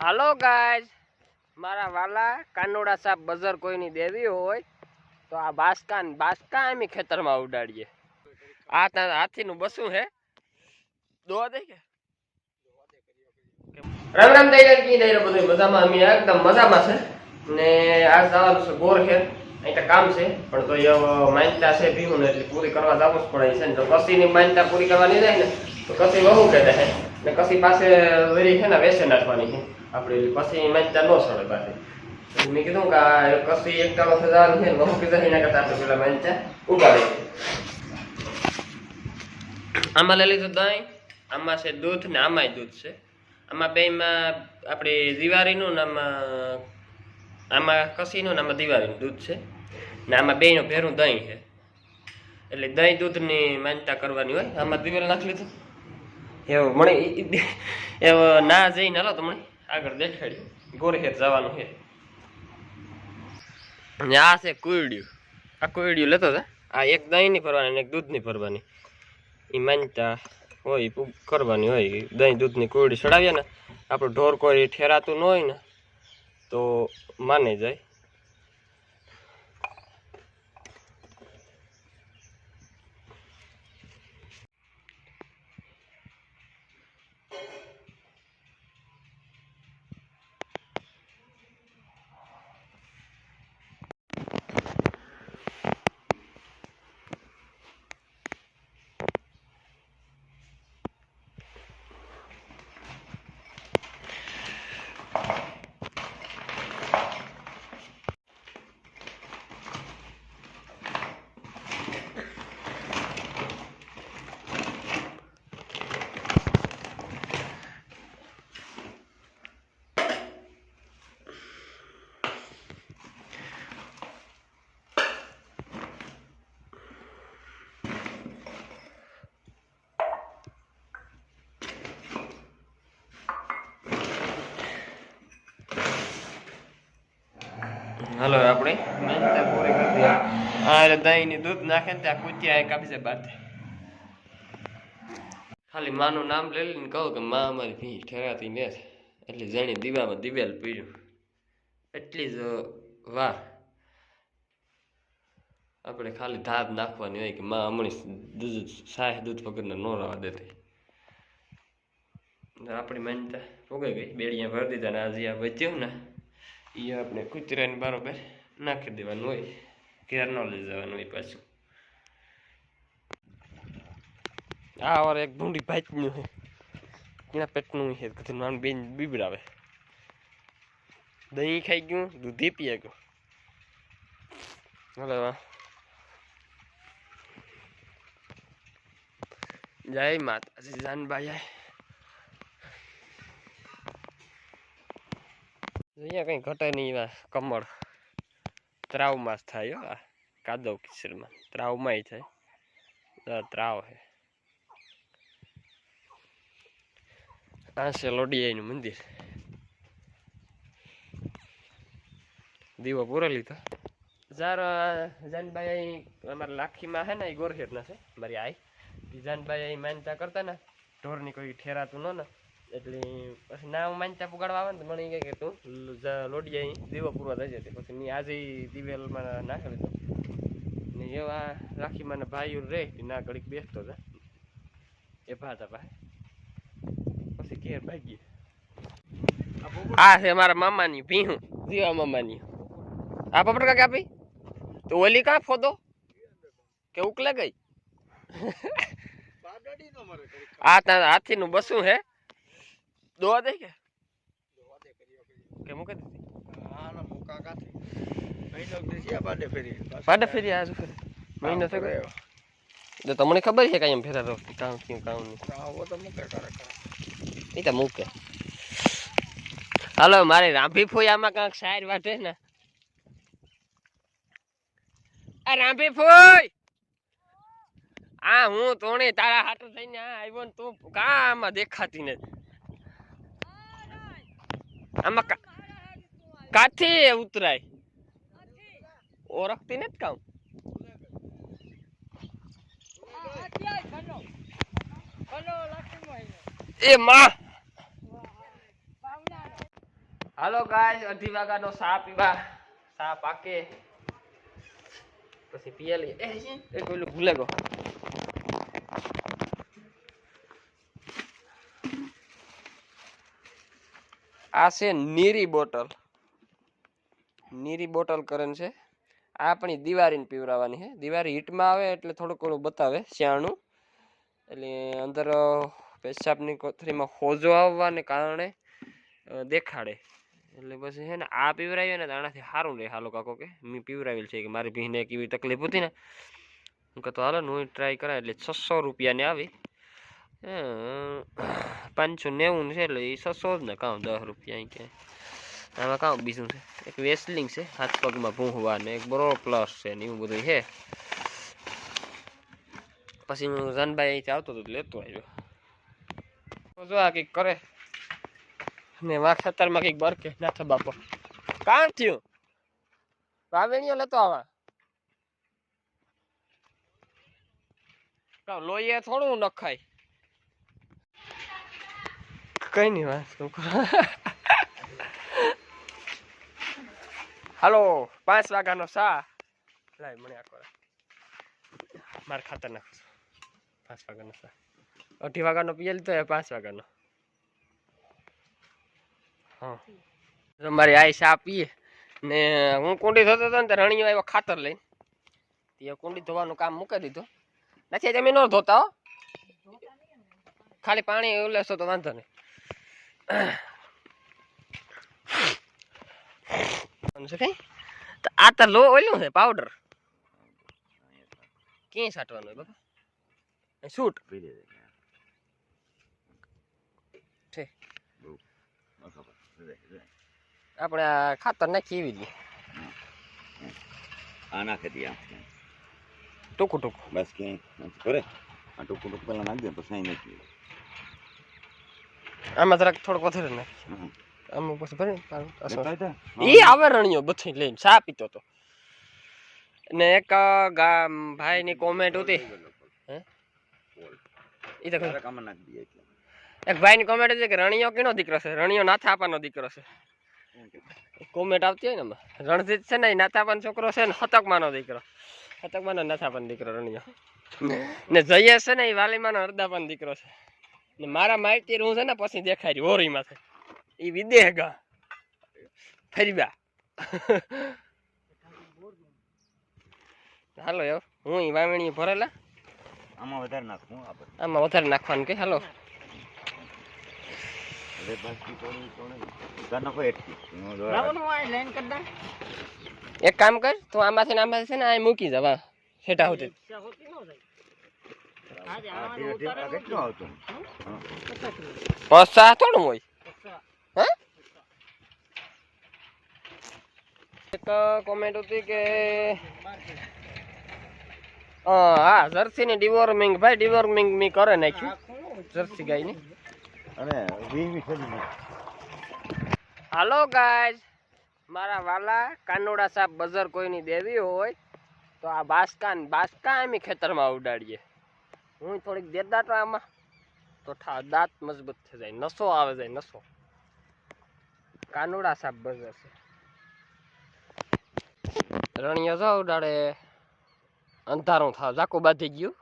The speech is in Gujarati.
હાલો ગાઈઝ મારા વાલા કાનોડા સાપ બજર કોઈની દેવી હોય, તો આ બાસકા ને બાસકા એમ ખેતરમાં ઉડાડીએ. આ તારા હાથીનું બસું હે. દોવા દે કે? રામ રામ દઈ કી દઈ બધું મજામાં? અમે એકદમ મજામાં છે. ને આ જવાનું છે ગોર ખેર અહીં કામ છે, પણ તો એ માન્યતા છે ભીમું એટલે પૂરી કરવા જવું જ પડે. છે ને જો કસીની માન્યતા પૂરી કરવાની જાય ને, તો કસી વહુ કે છે ને કસી પાસે વેરી છે ને વેસે નાખવાની છે. આપણે પછી માન્યતા ન સડે પાછી. મેં કીધું કે આ કસી એક તાલો સજાવાની છે ને વહુ કીધા એના કરતા આપણે પેલા માન્યતા ઉગાડી આમાં લઈ લીધું દહીં, આમાં છે દૂધ ને આમાંય દૂધ છે. આમાં બેમાં આપણે દિવાળીનું ને આમાં આમાં કસીનું ને આમાં દિવાળીનું દૂધ છે. ને આમાં બેયનું ભેરું દહીં છે. એટલે દહીં દૂધની માન્યતા કરવાની હોય. આમાં દિવેલ નાખી લીધું. એવું મને એવો ના જઈને હાલો તો મને આગળ દેખાડ્યું. ગોરહેર જવાનું છે. ને આ છે કુરડિયું આ કુરડિયું લેતો હતા આ એક દહીંની ભરવાની અને એક દૂધ નહીં ભરવાની. એ માન્યતા હોય કરવાની હોય. દહીં દૂધની કુયડી ચડાવીએ ને, આપણું ઢોર કોઈ ઠેરાતું ન હોય ને, તો માને જાય. હાલો, આપણે? માન્યતા પૂરી કરી દહીંની દૂધ નાખે ને ત્યાં કૂચ્યા કાપી છે બાદ ખાલી માનું નામ લઈ લઈને કહું કે માં અમારી ભી ઠેરાતી ને એટલે જાણી દીવામાં દિવેલ પીડ્યું. એટલી જ, વાહ. આપણે ખાલી ધાર નાખવાની હોય કે માં હમણાં દૂધ સાહેબ દૂધ વગરને ન રહેવા દેતી. આપણી માન્યતા ફોગાઈ ગઈ. બેડિયા ભરી દીધા ને આજે આ બચ્યું ને. એ આપણે કૂતરાને બરાબર નાખી દેવાનું હોય, ઘેર ન લઈ જવાનું હોય પાછું. આ વાર એક ભૂંડી ભાચનું છે એના પેટનું છે નાનું બેન બીબડાવે. દહીં ખાઈ ગયું, દૂધી પીએ ગયું. હલો જય માતાજી જાનભાઈ અહીંયા કંઈ ઘટે નહીં કમળ ત્રાવમાં જ થાય આ કાદવ કિચડમાં ત્રાવમાં થાય. ત્રાવ છે આ છે લોડિયાનું મંદિર. દીવો પૂરો લીધો જાર જાનભાઈ અહીં અમારા લાખીમાં છે ને, એ ગોરહેટના છે, મારી આઈ. જાનભાઈ અહીં માનતા કરતા ને, ઢોરની કોઈ ઠેરાતું ન ને. એટલે પછી ના હું માનતા પુગાડવા આવે ને તો મને કે તું લોડી અહીં દીવો પૂરવા થઈ જતી પછી મેં આજે દિવેલમાં નાખી લીધો ને એવા રાખી મને ભાઈઓ રે ના ઘડીક બેસતો હતા એ ભાતા ભાઈ પછી ઘેર ભાગીએ. આ છે મારા મામાની ભીહું જીવા મામાની. આ પપડ કાકા આપી? તો ઓલી કાં ફોદો? કે ઉકલે ગઈ? આ તારા હાથીનું બસું હે? દોવા દે કે કે મૂકી દીધી પાડે ફેરી આજુ ફેરી મહિનો થઈ ગયો તો તમને ખબર છે કાંઈ એમ ફેરા રહો કામ ક્યું કામ નહીં એ તો મૂકે હાલો મારે રાંભી ફોઈ આમાં કાંક શાયર વાટે ને આ રાંભી ફોઈ આ હું તોણે તારા હાથ થઈને આ આવ્યો ને તું કા આમાં દેખાતી નથી આમાં કાથી ઉતરાય ઓળખતી નથી કામ એ માં હાલો ગાય અઢી વાગ્યાનો સા પીવા સા પાકે પછી પીએ લઈએ એ પેલું ભૂલે ગયો આ છે નીરી બોટલ. નીરી બોટલ કરન છે. આ આપણી દિવાળીને પીવરાવાની છે. દિવાળી હીટમાં આવે એટલે થોડુંક ઘણું બતાવે શ્યાણું એટલે અંદર પેશાબની કોથળીમાં હોજો આવવાને કારણે દેખાડે. એટલે પછી છે ને આ પીવરાવીએ ને આનાથી સારું રહે. હાલો કાકો કે, મેં પીવરાવેલ છે કે મારી ભીને એક એવી તકલીફ હતી ને. હું કહેતો, હાલો, હું ટ્રાય કરાય. એટલે છસો રૂપિયાની આવી. પાંચસો નેવું છે એટલે એ છસો જ ને કાં દસ રૂપિયા અહીં ક્યાંય આમાં કાં બીજું છે? એક વેસલિંગ છે, હાથ પગમાં ભૂંહવા ને એક બરો પ્લસ છે ને એવું બધું છે. પછી હું જાનભાઈ અહીંથી આવતો હતો લેતો આવ્યો. જો આ કંઈક કરે. ને વા સત્તરમાં કંઈક બરકે. નાથ બાપો. કામ થયું? વાવેણીઓ લેતો આવા. કાં લોહીએ થોડું નખાય? કઈ નહીં વાત હાલો પાંચ વાગ્યાનો સા લાય મને આખો મારે ખાતર નાખો પાંચ વાગ્યાનો સા અઢી વાગ્યાનો પીએ લીધો પાંચ વાગ્યાનો હા મારી આઈ સા પીએ ને હું કુંડી ધોતો હતો ને ત્યારે રણીયો આવ્યો ખાતર લઈને. તે કુંડી ધોવાનું કામ મૂકી દીધું. નથી, તમે ન ધોતા હો. ખાલી પાણી ઉલેસો તો વાંધો નહીં. છે કઈ? આ તો લો ઓલું છે પાવડર ક્યાં સાટવાનું હોય બાપા? શૂટ. આપણે આ ખાતર નાખી એવી દઈએ આ નાખે ત્યાં ટૂંકું ટૂંકું. બસ ક્યાંય કરે આ ટૂંકું ટૂંકું પહેલાં નાખી દે પછી નાખી દે. આમાં જરાક થોડોક વધારે નાખ આમ પછી ભરી? ઈ આવે રણિયો બધી લઈને સા પીતો તો ને એક ભાઈ ની કોમેન્ટ હતી. ઈ તો. એક ભાઈની કોમેન્ટ હતી કે રણિયો કેનો દીકરો છે? રણિયો નાથાપાનો દીકરો છે. કોમેન્ટ આવતી હોય ને રણજીત છે ને એ પણ છોકરો છે ને હતકમાનો દીકરો. હતકમાનો પણ દીકરો રણિયો. ને જઈએ છે ને એ વાલીમાનો પણ દીકરો છે. ને મારા માહિતી હું છે ને પછી દેખાય હોરીમાં છે એ વિદેહ ગા. ફરીબા હાલો યો હું એ વાવણી ભરેલા? આમાં વધારે નાખું આમાં વધારે નાખવાનું કે હાલો. એક કામ કર તું આમાંથી ને આમાંથી છે ને આ મૂકી જવા સેટા હોતી આ ધીરે ધીરે આ કેટલું આવતું હા. પસા થોડું હોય હે? એક કોમેન્ટ હતી કે હા જર્સી ની ડિવોર્મિંગ ભાઈ ડિવોર્મિંગ મી કરે નાખ્યું. જર્સી ગાયની. અને વીસ વીસ સદી હાલો ગાઈઝ મારા વાલા કાનોડા સાહેબ બજાર કોઈની દેવી હોય તો આ બાસકાન બાસકા એમી ખેતરમાં ઉડાડીએ. હું થોડીક દેર તો આમાં. તો દાંત મજબૂત થઈ જાય. નસો આવે જાય, નસો. કાનોડા સાપ બજાર છે રણિયા જાવ ડાળે અંધારું થાવ. ઝાકું બાંધી ગયું.